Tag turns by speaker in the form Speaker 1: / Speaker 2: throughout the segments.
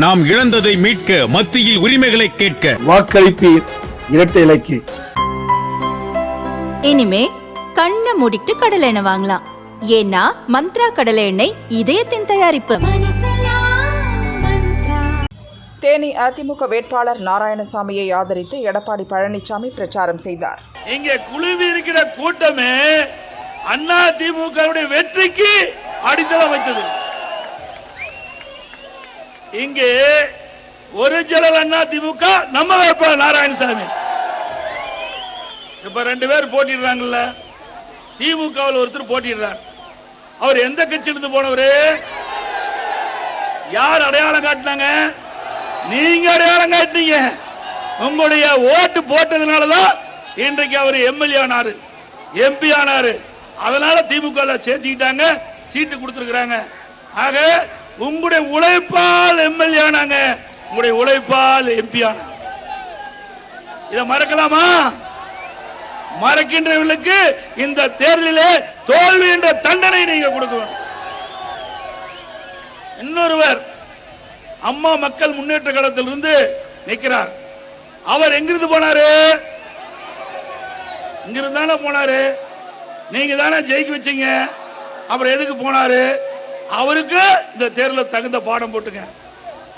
Speaker 1: நாம் இழந்ததை மீட்க மத்தியில் உரிமைகளை கேட்க.
Speaker 2: வாக்களிப்பீர் இரட்டை இலைக்கு.
Speaker 3: இனிமே கண்ணை மூடிட்டு கடலை எண்ணெய் வாங்கலாம். ஏன்னா மந்த்ரா கடலை எண்ணெய் இதயத்தின் தயாரிப்பு.
Speaker 4: தேனி அதிமுக வேட்பாளர் நாராயணசாமியை ஆதரித்து எடப்பாடி பழனிசாமி பிரச்சாரம் செய்தார்.
Speaker 5: இங்கே குழுவி இருக்கிற கூட்டமே அண்ணா திமுக வெற்றிக்கு அடித்தளம் வைத்தது. இங்கே ஒரிஜினல் அண்ணா திமுக நம்ம வேட்பாளர் நாராயணசாமி. இப்ப ரெண்டு பேர் போட்டிடுறாங்கல்ல. திமுகவில் ஒருத்தர் போட்டிடுறார். அவர் எந்த கட்சியிலிருந்து போனவரு? யார் அடையாளம் காட்டினாங்க? நீங்க அடையாளம் காட்டினீங்க. உங்களுடைய ஓட்டு போட்டதுனாலதான் இன்றைக்கு அவர் எம்எல்ஏ ஆனாரு எம்பி ஆனாரு. அதனால திமுக சேர்த்துக்கிட்டாங்க சீட்டு கொடுத்துருக்காங்க ஆக உங்களுடைய உழைப்பால் எம்எல்ஏ ஆனாங்க. உங்களுடைய உழைப்பால் எம்பி ஆனாங்க. இதை மறக்கலாமா? மறக்கின்றவர்களுக்கு இந்த தேர்தலிலே தோல்வி என்ற தண்டனை நீங்க கொடுக்க இன்னொருவர் அம்மா மக்கள் முன்னேற்ற கழகத்திலிருந்து நிற்கிறார் அவர் எங்கிருந்து போனாரு? இங்கிருந்து தானே போனாரு. நீங்க தானே ஜெயிக்க வச்சீங்க. அப்புறம் எதுக்கு போனாரு? அவருக்கு இந்த தேர்தலில் தகுந்த பாடம் போட்டுங்க.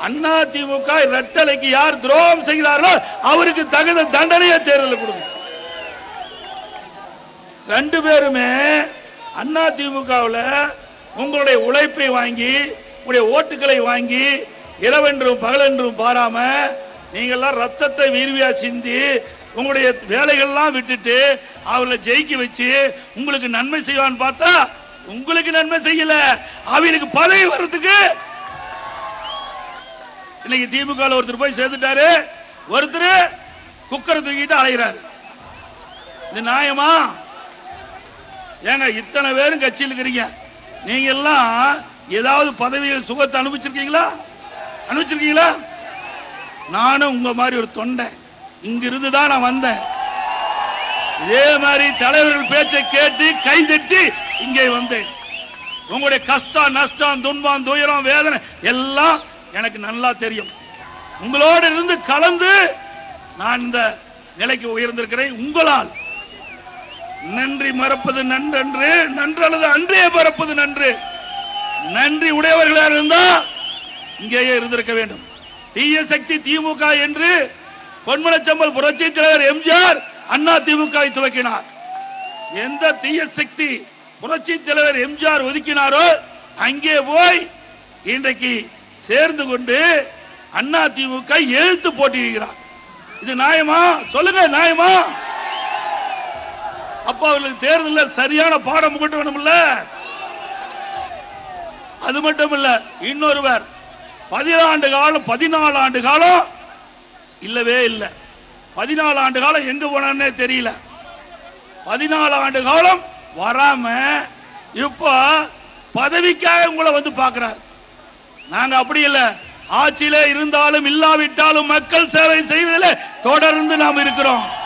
Speaker 5: அண்ணா திமுக ரெட்டலைக்கு யார் துரோகம் செய்கிறார்களோ அவருக்கு தகுந்த தண்டனையை தேர்தலில் கொடுங்க. ரெண்டு பேருமே அண்ணா திமுகவில் உங்களுடைய உழைப்பை வாங்கி உங்களுடைய ஓட்டுகளை வாங்கி இரவென்றும் பகலென்றும் பாராம நீங்கள்லாம் ரத்தத்தை வீர்வியா சிந்தி உங்களுடைய வேலைகள்லாம் விட்டுட்டு அவர்களை ஜெயிக்க வச்சு உங்களுக்கு நன்மை செய்வான்னு பார்த்தா உங்களுக்கு நன்மை செய்யல. அவனுக்கு பதவி வர்றதுக்கு. இன்னைக்கு திமுக ஒருத்தர் போய் சேர்ந்துட்டாரு. ஒருத்தர் குக்கரை தூக்கிட்டு அலைகிறாரு இது நியாயமா? ஏங்க இத்தனை பேரும் கட்சியில் இருக்கிறீங்க. நீங்க எல்லாம் ஏதாவது பதவியில் சுகத்தை அனுபவிச்சிருக்கீங்களா? அனுபவிச்சிருக்கீங்களா? நானும் உங்க மாதிரி ஒரு தொண்டை. இங்கிருந்து தான் நான் வந்தேன். இதே மாதிரி தலைவர்கள் பேச்சை கேட்டு கை தட்டி இங்கே வந்தேன் உங்களுடைய கஷ்டம் நஷ்டம் துன்பம் துயரம் வேதனை எல்லாம் எனக்கு நல்லா தெரியும். உங்களோடு இருந்து கலந்து நான் இந்த நிலைக்கு உயர்ந்திருக்கிறேன். உங்களால் நன்றி மறப்பது நன்றன்று நன்று அல்லது அன்றே மறப்பது நன்று. நன்றி உடையவர்களாக இருந்தா இங்கேயே இருந்திருக்க வேண்டும். தீய சக்தி திமுக என்று பொன்மனச்சம்பல் புரட்சி தலைவர் எம்ஜிஆர் அண்ணா திமுக துவக்கினார். எந்த தீய சக்தி புரட்சி தலைவர் எம்ஜிஆர் ஒதுக்கினாரோ அங்கே போய் இன்றைக்கு சேர்ந்து கொண்டு அண்ணா திமுக எழுத்து போட்டியிருக்கிறார் இது நியாயமா? சொல்லுங்க நியாயமா? அப்ப அவர்களுக்கு தேர்தலில் சரியான பாடம் கொண்டு வேணும்ல அது மட்டும் இல்ல இன்னொருவர் பதினாண்டு காலம் பதினாலு ஆண்டு காலம் இல்லவே இல்லை. பதினாலு ஆண்டு காலம் எங்க போனான்னே தெரியல. பதினாலு ஆண்டு காலம் வராம இப்போ பதவிக்காக உங்களை வந்து பார்க்கிறார். நாங்க அப்படி இல்லை. ஆட்சியில இருந்தாலும் இல்லாவிட்டாலும் மக்கள் சேவை செய்வதில் தொடர்ந்து நாம் இருக்கிறோம்.